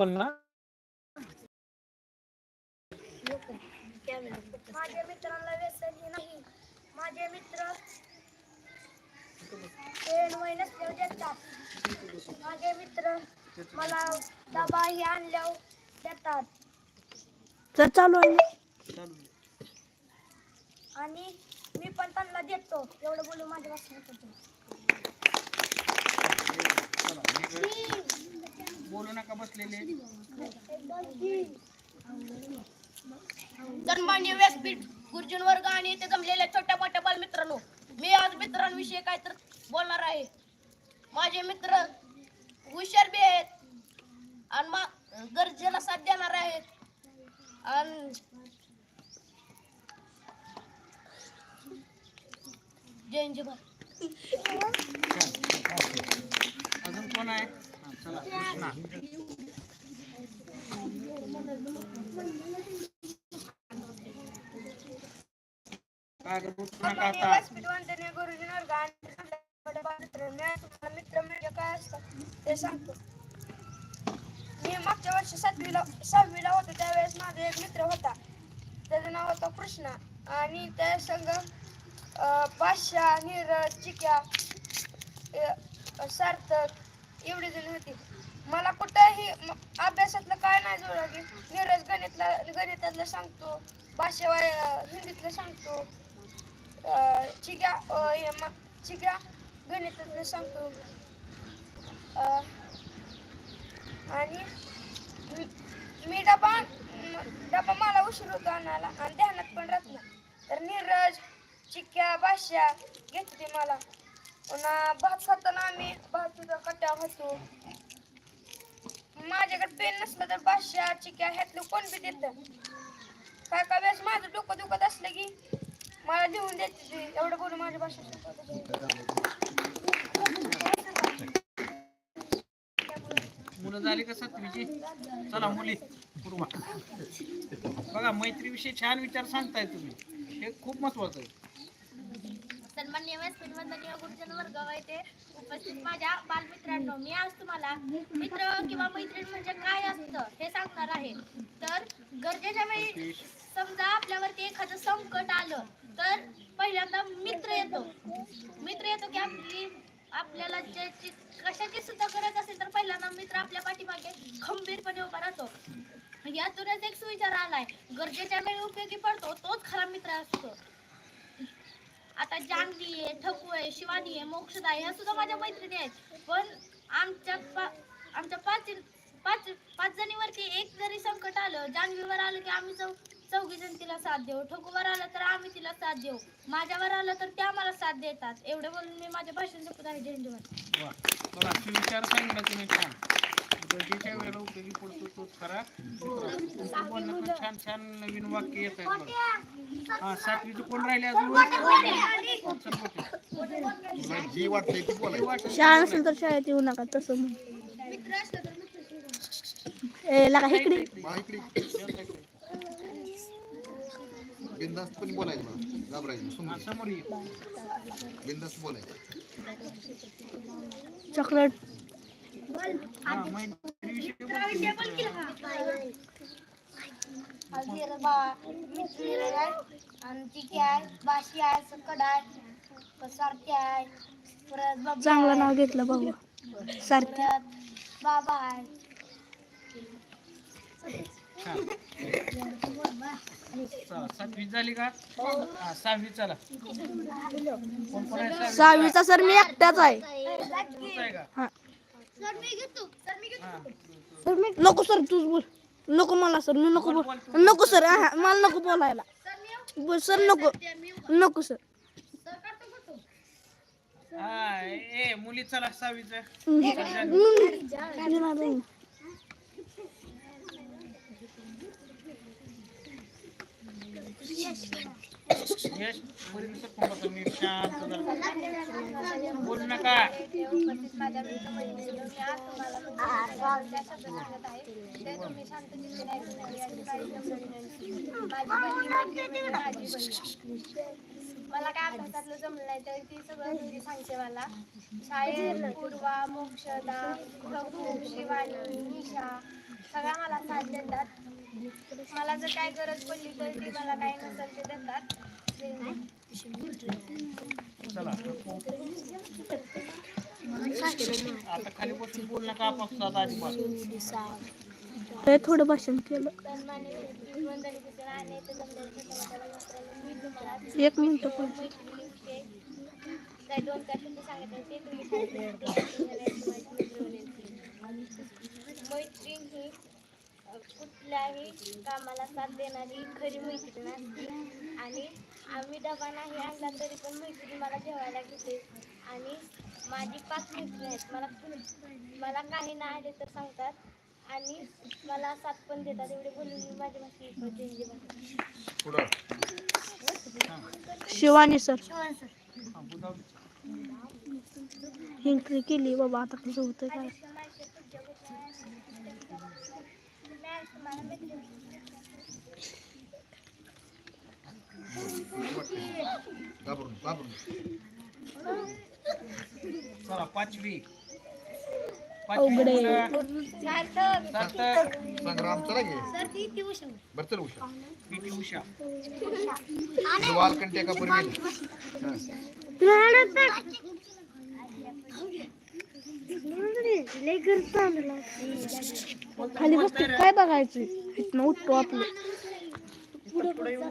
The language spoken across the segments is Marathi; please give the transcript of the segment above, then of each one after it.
बोल ना? माझ्या मित्रांना व्यसन हे नाही. माझे मित्र नसल्यावर देतात माझे मित्र मला डबा हे आणल्यावर देतात. तर चालू आहे. आणि मी पण त्यांना देतो. एवढं बोलून माझ्या वाचण्यात होतं बोलू नका बसलेले. सन्मान्य व्यासपीठ गुरुजन वर्ग आणि इथे जमलेल्या छोट्या मोठ्या बालमित्रांनो मी आज मित्रांविषयी काय तर बोलणार आहे. माझे मित्र हुशार बी आहेत आणि मा गरजेला साथ देणार आहेत. आणि जय जय. अजून कोण आहे? मित्र म्हणजे काय असतं ते सांगतो मी मागच्या वर्षी सातवीला सहावीला होतो त्यावेळेस माझा एक मित्र होता त्याचं नाव होतं कृष्णा आणि त्या संग अं, बादशाह नीरज चिक्या सार्थक एवढी जण होती. मला कुठंही अभ्यासातलं काय नाही जोड की नीरज गणितला गणितातलं सांगतो भाषा हिंदीतलं सांगतो. चिग्या चिग्या गणितातलं सांगतो. आणि मी- मी डबा डबा मला उशीर होतो आणायला आणि ध्यानात पण राहत नाही. तर नीरज चिक्या भाषा घेतली मला. पुन्हा भात खाताना आम्ही भातुचा कट्टा होतो माझ्याकडे पेन नसलं तर भाषा चिक्क्या ह्यातलं कोण बी देतं? काय काय वेळेस माझं डोकं दुखत असलं की मला लिहून देते ती. एवढं बोलून माझी भाषा मुलं झाली का सातवीची? चला मुली पूर्वा बघा. मैत्रीविषयी छान विचार सांगताय तुम्ही. हे खूप महत्वाचं आहे. सन्मान्य व्यासपीठ वंदनीय गुरुजन वर्ग व येथे उपस्थित माझ्या बालमित्रांनो मी आज तुम्हाला मित्र किंवा मैत्रीण म्हणजे काय असतं हे सांगणार आहे. तर गरजेच्या वेळी समजा आपल्यावरती एखादं संकट आलं तर पहिल्यांदा मित्र येतो. मित्र येतो की आपली आपल्याला ज्याची कशाची सुद्धा गरज असेल तर पहिल्यांदा मित्र आपल्या पाठीमागे खंबीरपणे उभा राहतो. यातूनच एक सुविचार आलाय. गरजेच्या वेळी उपयोगी पडतो तोच खरा मित्र असतो. आता जानवी आहे ठकू आहे शिवानी आहे मोक्षदा आहे ह्या सुद्धा माझ्या मैत्रिणी आहेत. पण आमच्या पा- आमच्या पाच पाच पाच जणीवरती एक जरी संकट आलं जान्हवीवर आलं की आम्ही चौ चौघी जण तिला साथ देऊ. ठकूवर आलं तर आम्ही तिला साथ देऊ. माझ्यावर आलं तर त्या मला साथ देतात. एवढं बोलून मी माझ्या भाषण संपत आहे झेंडूवर. विचार सांगितला तुम्ही पण छान छान नवीन वाक्य येत आहेत बघा. हा सातवीचं कोण राहिले अजून? चल बोल. जी वाटते ती बोलायची. शाळा नसेल तर शाळेत येऊ नका तसं म्हण. ए लगा इकडे. बा इकडे. बिंदास्तपणे बोलायचं घाबरायचं समोर बिंदास्त बोलायचं. चॉकलेट. चिकी आहे बाशी आहे सकड आहे परत बाबा चांगलं नाव घेतलं सारखं. परत बाबा आहे. हा सहावीचा सर मी एकट्याच आहे हा हा नको सर तूच बोल नको मला सर मी नको बोल नको सर हा, मला नको बोलायला बोल सर नको नको सर हा ए मुली चला सहावीचं यश मुलींचं सर बसा नीट शांत जरा. बोलू नका उपस्थित माझ्या मित्रमंडळींनो, मी आज तुम्हाला म्हणजे त्या शब्द सांगत आहे ते तुम्ही शांततेने ऐकून यश आणि काही समजण्याची माझी शांत मैत्रिणी, माझी बहीण मला काय अभ्यासातलं जमलं नाही तर ती सगळं हिंदी सांगते मला. शाळेत पूर्वा मोक्षदा प्रभू शिवानी निशा सगळ्या मला साथ देतात. मला जर काय गरज पडली तर ती मला काही नसेल ते देतात. हे थोडं भाषण केलं. आणि तुम्हाला एक मिनिट पण. दोन ते तुम्ही ते मैत्रीण ही कुठल्याही कामाला साथ देणारी खरी मैत्रीण असते. आणि आम्ही डबा नाही आणला तरी पण मैत्रीण मला जेवायला घेते. आणि माझी पाच मैत्रिणी आहेत. मला मला काही नाही आले तर सांगतात. आणि मला साथ पण देतात. एवढे बोलून मी माझी भाषी शिवानी सर. शिवान सर. हा. एंट्री केली बाबा आता कसं होतं काय? घाबरून घाबरून. चला पाचवी. अवघड आहे. सार्थक. सार्थक. संग्राम चला घे बरं चल उषा पीटी उषा वालकंटी एका पूर्वी खाली बसते काय बघायचं? इथनं उठतो आपलं. पुढे येऊन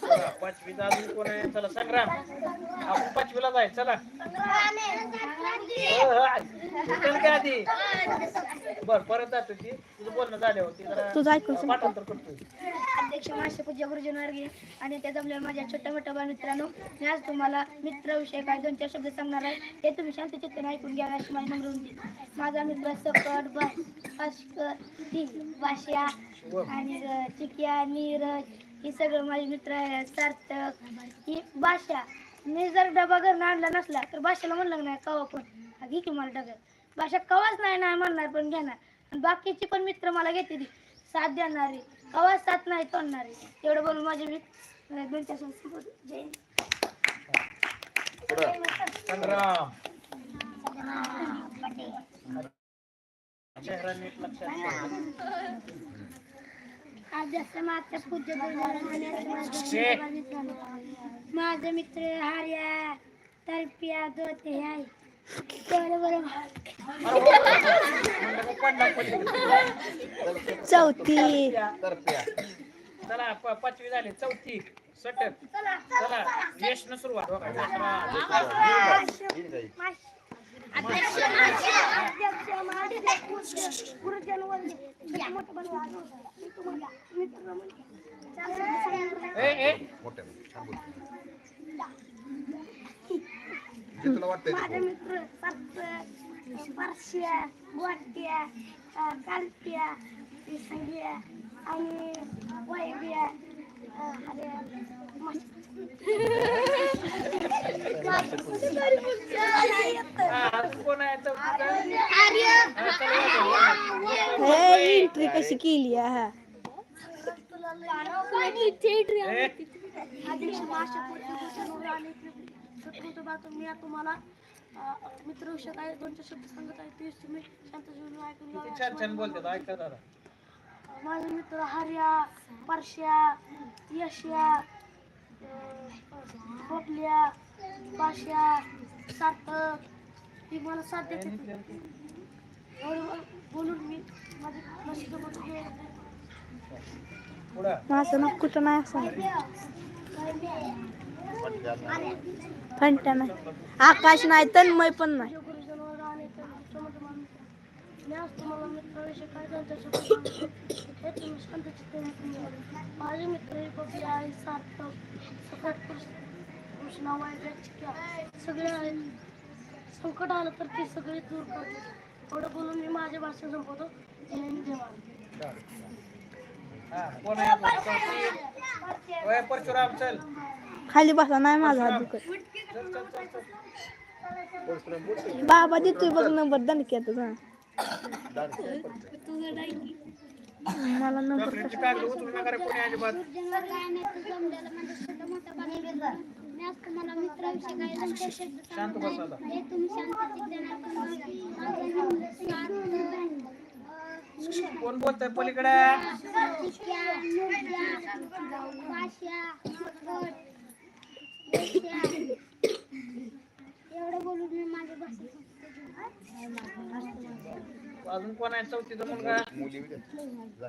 चला, पाचवीचा अजून कोण आहे? चला संग्राम. आपण पाचवीला जाय चला. हो, हो. चल काय आधी. बर परत जातो ती. तुझं बोलणं झाल्यावर ती तुझं जरा ऐकून सांग. पाठांतर करतोय अध्यक्ष मासे पूज्य गुरुजन वर्गे आणि त्या जमल्या माझ्या छोट्या मोठ्या बाळ मित्रांनो मी आज तुम्हाला मित्राविषयी काय दोन चार शब्द सांगणार आहे. ते तुम्ही शांत चित्ताने ऐकून घ्या अशी माझी नम्र विनंती. माझा मित्र सकट भास्कर ती भाष्या आणि चिकिया नीरज ही सगळं माझे मित्र सार्थक ही भाषा. मी जर डबा घरनं आणला नसला तर भाषेला म्हणलं नाही कवा पण? घे की मला डब्यात भाषा कवाच नाही नाही म्हणणार पण घेणार आणि बाकीची पण मित्र मला घेते ती. साथ देणारी कवाच साथ नाही तोडणारी एवढं बोलून माझे मित्र दोन चार. जय चेहरा नीट लक्षात ठेव. अध्यक्ष माझ्या पूज्य. माझे मित्र हार्या तरपिया दोते आहे. चौथी तर प्या चला प- पाचवी झाली चौथी सटक चला यश न सुरुवात तुला वाटतंय ते माझे बोल. मित्र सात परश्या वाट्या कालप्या संग्या आणि वैब्या अरे हा, आहे? हा. हे एंट्री कशी केली हा तुम्हाला मित्रविषय काय दोन चार शब्द सांगत आहे ते तुम्ही शांत जीवन ऐकून. छान छान बोलतात ऐका माझे मित्र हर्या परश्या यश्या बबल्या पाशा सार्थक ही मला साथ देते. बोलून मी माझे हे. ना कुठं नाही असं. फंट्या नाही. आकाश नाही तन्मय पण नाही. मी आज तुम्हाला मित्राविषयी काय त्यांच्या शब्द हे तुम्ही शांत चित्ताने माझे मित्र हे बबल्या आहे सार्थक सकट कृष्णा वायच्या सगळे आहेत संकट आलं तर ते सगळे दूर करतात एवढं बोलून मी माझ्या भाषण संपवतो परशुराम चल खाली बसा नाही माझा हात दुखत. बाबा देतोय बघ नंबर दणक्यात हा मला नंबर कोण बोलतंय पलीकडे एवढं बोलून मी माझ्या भाषेत अजून कोण आहे? चौथीचा मुलगा.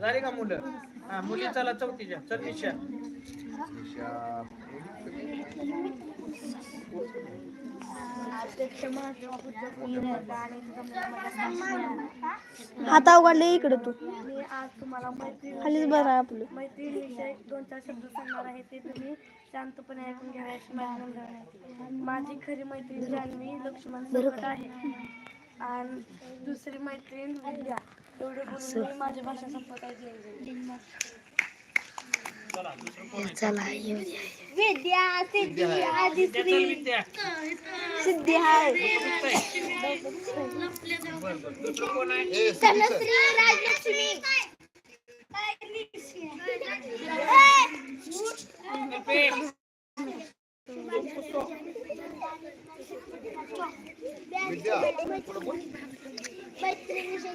झाली का मुलं? हा मुली चला चौथीच्या. चल निशा. हात अवघडले इकडे तू. मी आज तुम्हाला मैत्रीण खालीच बरं आहे आपलं. मैत्रिणीविषयी दोन चार शब्द सांगणार आहे ते तुम्ही शांतपणे ऐकून घ्यावे अशी माझी खरी मैत्रीण जान्हवी लक्ष्मण आहे. आणि दुसरी मैत्रीण विद्या एवढे बोलून मी माझी भाषा संपत आहे जय जय. चला दुसरं कोण आहे? चला येऊ द्या. विद्या सिद्धी आधी सिद्धी आहे. श्री राजलक्ष्मी कल्पे. विद्या पुढं बोल. मैत्रिणीविषयी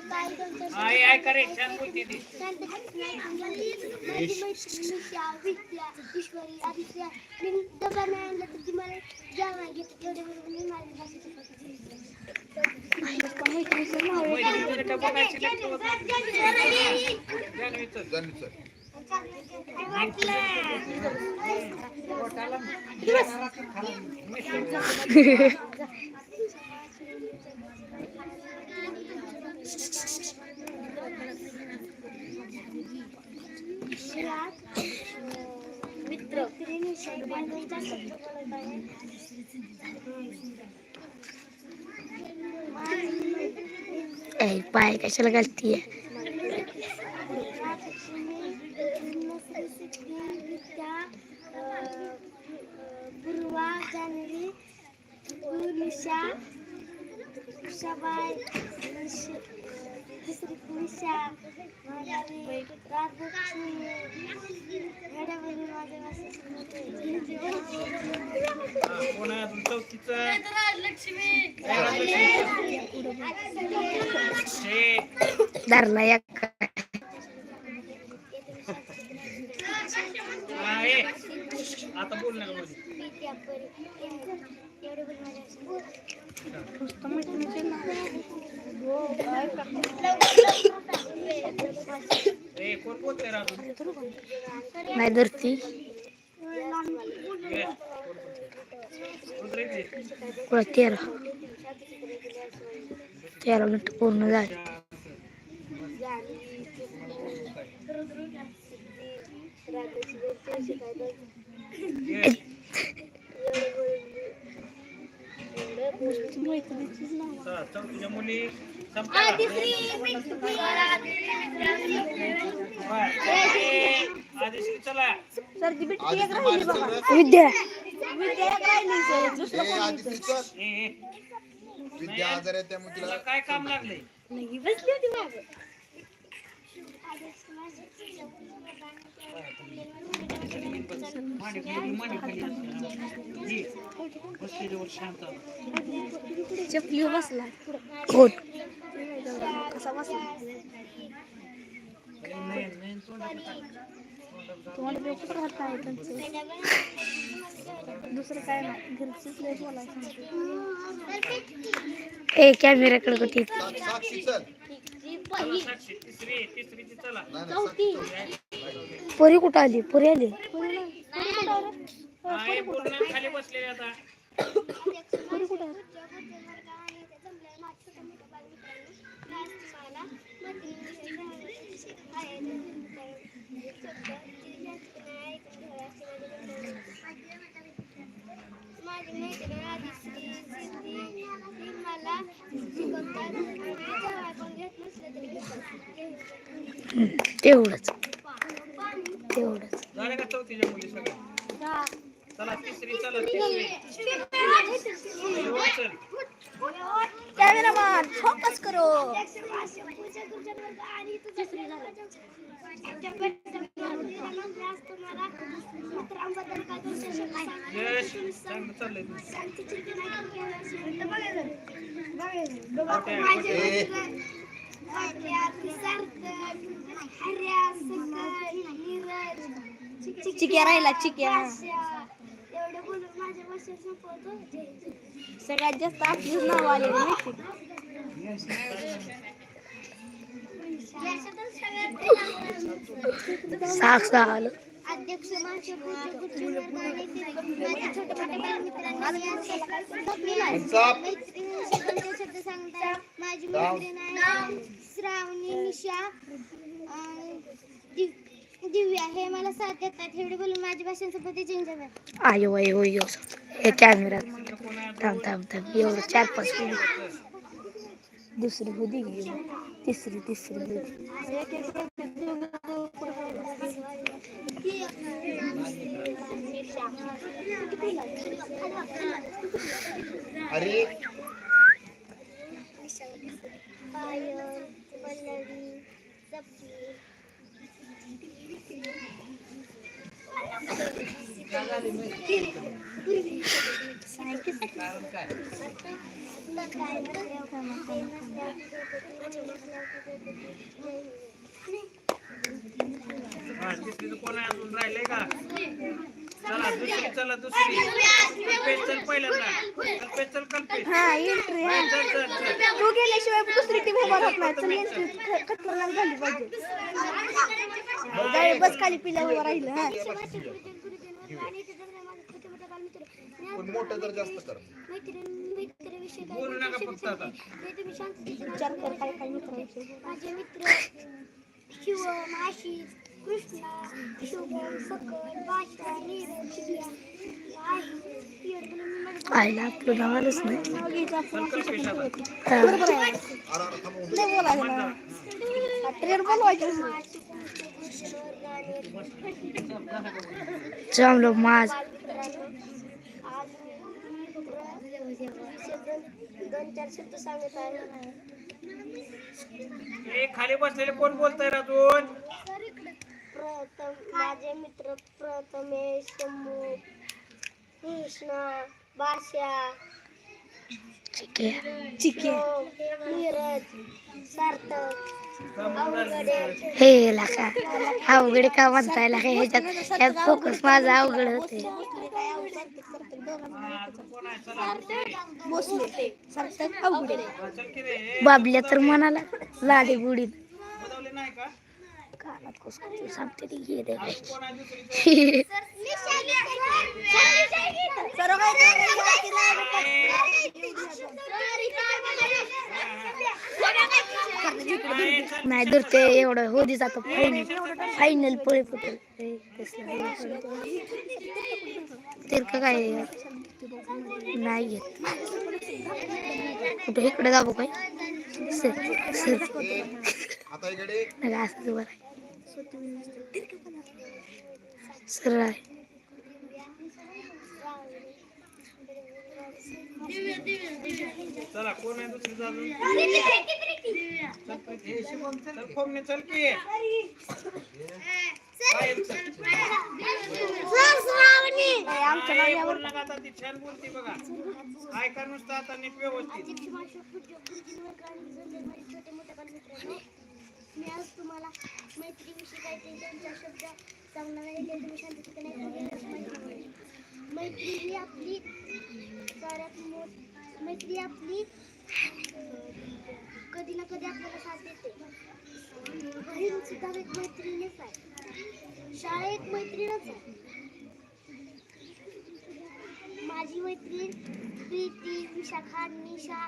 मित्र पाय कशाला घालतीये? पूर्वा जान्हवी निशा उषाबाई दुसरी निशा राजलक्ष्मी मॅडम माझ्या हा, कोण आहे अजून चौथीचं हे, धरला या हे. आता बोल ना नाही धरती. तेरा. तेरा मिनिट पूर्ण झाले. चला, सर्दी विद्या विद्या आजार आहे त्यामुळे तिला काय काम लागले नाही, बसली होती माग चपली बसला. कोण? कसा बसला. तुम्हाला दुसरं काय नाही. घरचीच लय बोलायचं ए कॅमेराकडे कुठे तिसरी चला. नाही, नाही, सर. पोरी कुठं आली? पोरी आली. हा, हे पूर्ण खाली बसलेले आता. पोरी कुठं आहे? माझी मैत्रीण आदिश्री सिद्धी ती मला शिकवतात आणि जेव्हा कोण घेत नसलं तरी घेतात. तेवढंच. तेवढंच झाले का चौथीच्या मुली सगळ्या. चला तिसरी चला तिसरी. कॅमेरामॅन फोकस करो. चिक्या राहिला चिक्या. सगळ्यात जास्त आपलीच नाव आलेली माहिती का? साक्ष आलं. अध्यक्ष माझे मैत्रिणी शब्द सांगता माझी मैत्रीण आहे. श्रावणी निशा दिव्या हे मला साथ देतात एवढे बोलून माझ्या भाषांसोबत जिंकतात आयो आयो यो हे कॅमेऱ्यात थांब थांब थांब. एवढं चार पाच मिनिट. दुसरी होती गेली तिसरी तिसरी होती. अरे. पल्लवी कोण अजून राहिले का? चला दुसरी चला दुसरी. कल्पेश चल पहिल्यांदा. कल्पेश चल कल्पेश हा एंट्री हा चल चल चल तू गेल्याशिवाय दुसरी टीम उभा राहत नाही. चल एंट्री खतरनाक झाली पाहिजे. जाऊ बस खाली पिल्या उभं राहिलं हा. पण मोठं जर जास्त कर. बोलू नका फक्त आता. विचार कर काय काय मित्रांचे. माझे मित्र शिवम आशिष कृष्णा शुभम सकल बादशाह नीरज दिव्या आहे आईला आपलं नाव नाही. बरोबर आहे नाही बोलायचं ना ट्रेन बोलवायचं जमलो माझ दोन चार शब्द सांगत आहे खाली बसलेले कोण बोलताय अजून? प्रथम माझे मित्र प्रथमेश शंभू कृष्णा बादशा चिके चिके नीरज सार्थक अवघडे. हे लाका अवघड का म्हणताय? लाका ह्याच्यात ह्यात फोकस माझा अवघड होते बाबल्या तर म्हणाला लाडी बुडीत. बदवले नाही का? कानात सांगते ती घे दे नाही तर ते एवढं होदी जातं फायनल फायनल पळे पटेल तिरक काय नाही घेत कुठे इकडे जाऊ काय सर सर असंच बरं सरळ आहे चला कोण आहे दुसरी अजून चल की काय छान बोलते बघा ऐका नुसतं आता नीट व्यवस्थित मी आज तुम्हाला मैत्रीविषयी काहीतरी त्यांचा शब्द सांगणार आहे ते तुम्ही शांततेने मैत्री ही आपली सर्वात मोठ मैत्री आपली कधी ना कधी आपल्याला साथ देते. बहीण सुद्धा एक मैत्रीणच आहे. शाळा एक मैत्रीणच आहे. माझी मैत्रीण प्रीती विशाखा निशा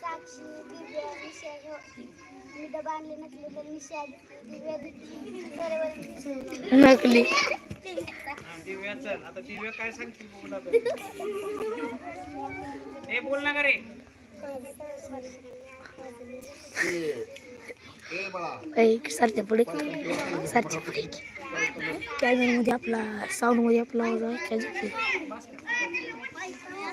साक्षी दिव्या निशा मी डबा आणले नसले तर निशा दिव्या बरोबर नकली हा, दिव्या चल आता दिव्या काय सांगतील बघू आता. ए बोल ना का रे ए बाळा एक सरच्या पुढे पुढे कॅमेरामध्ये आपला साऊंडमध्ये आपला आवाज.